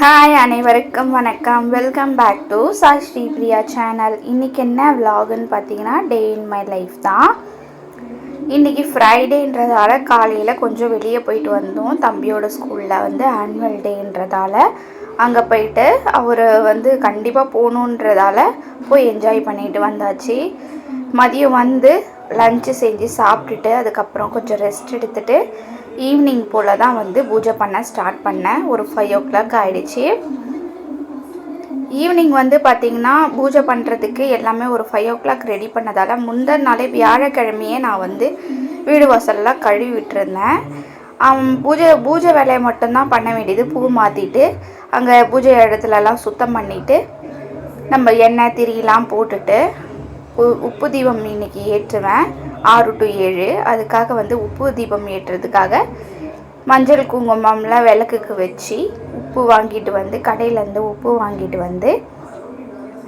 Hi அனைவருக்கும் வணக்கம். Welcome back to Sai Sri Priya channel இன்றைக்கி என்ன விலாகுன்னு பார்த்தீங்கன்னா டே இன் மை லைஃப் தான். இன்றைக்கி ஃப்ரைடேன்றதால காலையில் கொஞ்சம் வெளியே போயிட்டு வந்தோம். தம்பியோட ஸ்கூலில் வந்து ஆனுவல் டேன்றதால அங்கே போயிட்டு அவர் வந்து கண்டிப்பாக போகணுன்றதால போய் என்ஜாய் பண்ணிட்டு வந்தாச்சு. மதியம் வந்து லஞ்சு செஞ்சு சாப்பிட்டுட்டு அதுக்கப்புறம் கொஞ்சம் ரெஸ்ட் எடுத்துகிட்டு ஈவினிங் போல் தான் வந்து பூஜை பண்ண ஸ்டார்ட் பண்ணேன் ஒரு ஃபைவ் ஓ கிளாக் ஆகிடுச்சு ஈவினிங் வந்து பார்த்திங்கன்னா பூஜை பண்ணுறதுக்கு எல்லாமே ஒரு ஃபைவ் ஓ கிளாக் ரெடி பண்ணதால் முந்தின நாளே வியாழக்கிழமையே நான் வந்து வீடு வாசல்லாம் கழுவி விட்டுருந்தேன். பூஜை பூஜை வேலையை மட்டும்தான் பண்ண வேண்டியது. பூ மாற்றிட்டு அங்கே பூஜை இடத்துலலாம் சுத்தம் பண்ணிவிட்டு நம்ம எண்ணெய் திரியெலாம் போட்டுட்டு உப்பு தீபம் இன்னைக்கு ஏற்றுவேன். ஆறு டு ஏழு. அதுக்காக வந்து உப்பு தீபம் ஏற்றுறதுக்காக மஞ்சள் குங்குமம்லாம் விளக்குக்கு வச்சு உப்பு வாங்கிட்டு வந்து கடையிலேருந்து உப்பு வாங்கிட்டு வந்து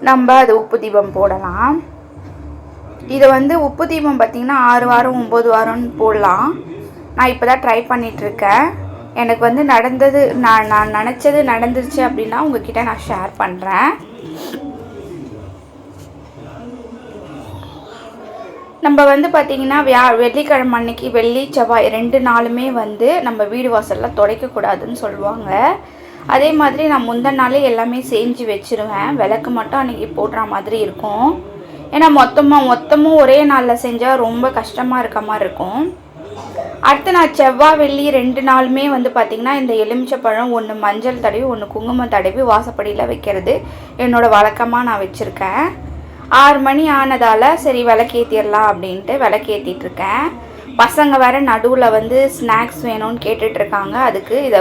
நம்ம அது உப்பு தீபம் போடலாம். இதை வந்து உப்பு தீபம் பார்த்திங்கன்னா ஆறு வாரம் ஒம்பது வாரம்னு போடலாம். நான் இப்போ தான் ட்ரை பண்ணிகிட்ருக்கேன் எனக்கு வந்து நடந்தது நான் நான் நினச்சது நடந்துருச்சு அப்படின்னா உங்ககிட்ட நான் ஷேர் பண்ணுறேன் நம்ம வந்து பார்த்திங்கன்னா வியா வெள்ளிக்கிழமை அன்னைக்கு வெள்ளி செவ்வாய் ரெண்டு நாளுமே வந்து நம்ம வீடு வாசலில் துடைக்கக்கூடாதுன்னு சொல்லுவாங்க. அதே மாதிரி நான் முந்தின நாளே எல்லாமே செஞ்சு வச்சுருவேன். விளக்கு மட்டும் அன்றைக்கி போடுற மாதிரி இருக்கும். ஏன்னா மொத்தமாக மொத்தமும் ஒரே நாளில் செஞ்சால் ரொம்ப கஷ்டமாக இருக்க மாதிரி இருக்கும். அடுத்து நான் செவ்வாய் வெள்ளி ரெண்டு நாளுமே வந்து பார்த்திங்கன்னா இந்த எலுமிச்சப்பழம் ஒன்று மஞ்சள் தடவி ஒன்று குங்குமம் தடவி வாசப்படியில் வைக்கிறது என்னோட வழக்கமாக நான் வச்சுருக்கேன். ஆறு மணி ஆனதால் சரி விளக்கேற்றிடலாம் அப்படின்ட்டு விளக்கேற்றிட்டுருக்கேன் பசங்க வேற நடுவில் வந்து ஸ்நாக்ஸ் வேணும்னு கேட்டுட்ருக்காங்க அதுக்கு இதை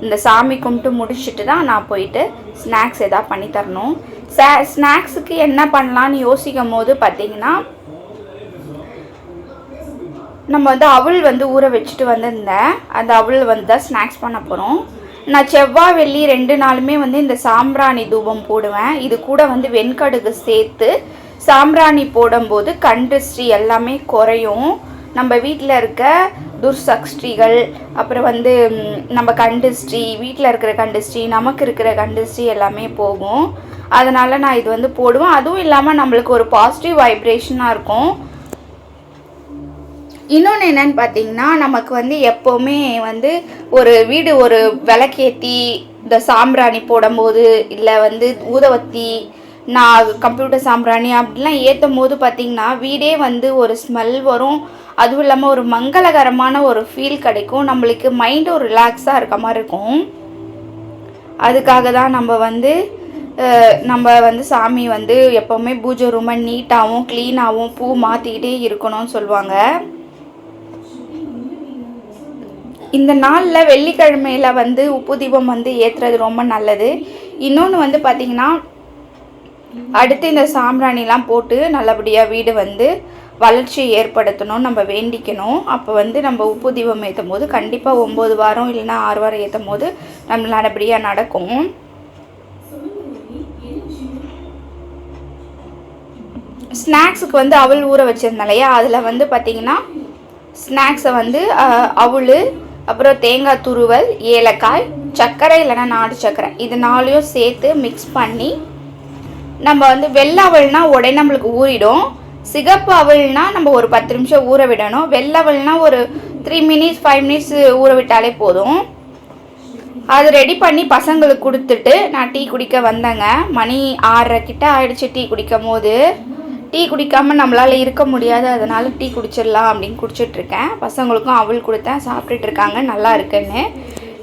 இந்த சாமி கும்பிட்டு முடிச்சுட்டு தான் நான் போயிட்டு ஸ்நாக்ஸ் எதாவது பண்ணி தரணும். ஸ்நாக்ஸுக்கு என்ன பண்ணலான்னு யோசிக்கும் போது பார்த்தீங்கன்னா நம்ம வந்து அவள் வந்து ஊற வச்சுட்டு வந்திருந்தேன். அந்த அவள் வந்து தான் ஸ்நாக்ஸ் பண்ண போகிறோம் நான் செவ்வாய் வெள்ளி ரெண்டு நாளுமே வந்து இந்த சாம்பிராணி தூபம் போடுவேன். இது கூட வந்து வெண்கடுகு சேர்த்து சாம்பிராணி போடும்போது கண்டிஸ்ட்ரி எல்லாமே குறையும். நம்ம வீட்டில் இருக்க துர்சக்ஸ்ட்ரிகள் அப்புறம் வந்து நம்ம கண்டிஸ்ட்ரி வீட்டில் இருக்கிற கண்டிஸ்ட்ரி நமக்கு இருக்கிற கண்டிஸ்ட்ரி எல்லாமே போகும். அதனால் நான் இது வந்து போடுவேன். அதுவும் இல்லாமல் நம்மளுக்கு ஒரு பாசிட்டிவ் வைப்ரேஷனாக இருக்கும். இன்னொன்று என்னன்னு பார்த்தீங்கன்னா நமக்கு வந்து எப்போவுமே வந்து ஒரு வீடு ஒரு விளக்கேற்றி இந்த சாம்பிராணி போடும்போது இல்லை வந்து ஊதவத்தி நான் கம்ப்யூட்டர் சாம்பிராணி அப்படிலாம் ஏற்றும் போது பார்த்திங்கன்னா வீடே வந்து ஒரு ஸ்மெல் வரும். அதுவும் இல்லாமல் ஒரு மங்களகரமான ஒரு ஃபீல் கிடைக்கும். நம்மளுக்கு மைண்டு ஒரு ரிலாக்ஸாக இருக்க மாதிரி இருக்கும். அதுக்காக தான் நம்ம வந்து நம்ம வந்து சாமி வந்து எப்போவுமே பூஜை ரூமை நீட்டாகவும் க்ளீனாகவும் பூ மாற்றிக்கிட்டே இருக்கணும்னு சொல்லுவாங்க. இந்த நாளில் வெள்ளிக்கிழமையில் வந்து உப்பு தீபம் வந்து ஏற்றுறது ரொம்ப நல்லது. இன்னொன்று வந்து பார்த்திங்கன்னா அடுத்து இந்த சாம்பிராணிலாம் போட்டு நல்லபடியாக வீடு வந்து வளர்ச்சி ஏற்படுத்தணும் நம்ம வேண்டிக்கணும். அப்போ வந்து நம்ம உப்பு தீபம் ஏற்றும் போது கண்டிப்பாக ஒம்பது வாரம் இல்லைன்னா ஆறு வாரம் ஏற்றும் போது நம்ம நல்லபடியாக நடக்கும். ஸ்நாக்ஸுக்கு வந்து அவள் ஊற வச்சுருந்தேன் இல்லையா? அதில் வந்து பார்த்திங்கன்னா ஸ்நாக்ஸை வந்து அவள் அப்புறம் தேங்காய் துருவல் ஏலக்காய் சர்க்கரை இல்லைன்னா நாடு சர்க்கரை. இது நாலையும் சேர்த்து மிக்ஸ் பண்ணி நம்ம வந்து வெள்ளை அவல்னா உடனே நம்மளுக்கு ஊறிடும். சிகப்பு அவல்னால் நம்ம ஒரு பத்து நிமிஷம் ஊற விடணும். வெள்ளை அவல்னா ஒரு த்ரீ மினிட்ஸ் ஃபைவ் மினிட்ஸ் ஊற விட்டாலே போதும். அது ரெடி பண்ணி பசங்களுக்கு கொடுத்துட்டு நான் டீ குடிக்க வந்தேங்க. மணி ஆறரை கிட்ட ஆயிடுச்சு டீ குடிக்கும் போது டீ குடிக்காமல் நம்மளால் இருக்க முடியாது அதனால் டீ குடிச்சிடலாம் அப்படின்னு குடிச்சிட்ருக்கேன் பசங்களுக்கும் அவள் கொடுத்தேன் சாப்பிட்டுட்டு இருக்காங்க நல்லா இருக்குன்னு.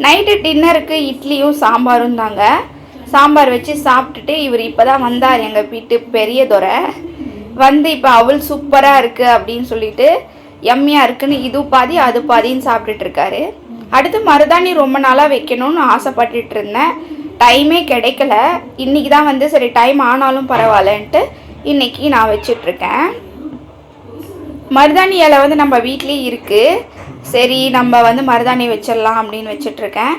நைட்டு டின்னருக்கு இட்லியும் சாம்பாரும் தாங்க. சாம்பார் வச்சு சாப்பிட்டுட்டு இவர் இப்போ தான் வந்தார் எங்கள் வீட்டு பெரிய துறை. வந்து இப்போ அவள் சூப்பராக இருக்குது அப்படின்னு சொல்லிட்டு எம்மியாக இருக்குன்னு இது பாதி அது பாதின்னு சாப்பிட்டுட்டு இருக்காரு. அடுத்து மருதாணி ரொம்ப நாளாக வைக்கணும்னு ஆசைப்பட்டுட்டு இருந்தேன். டைமே கிடைக்கல. இன்றைக்கி தான் வந்து சரி டைம் ஆனாலும் பரவாயில்லன்ட்டு இன்னைக்கு நான் வச்சிட்ருக்கேன். மருதாணி இலை வந்து நம்ம வீட்லேயே இருக்குது சரி நம்ம வந்து மருதாணி வச்சிடலாம் அப்படின்னு வச்சிட்ருக்கேன்.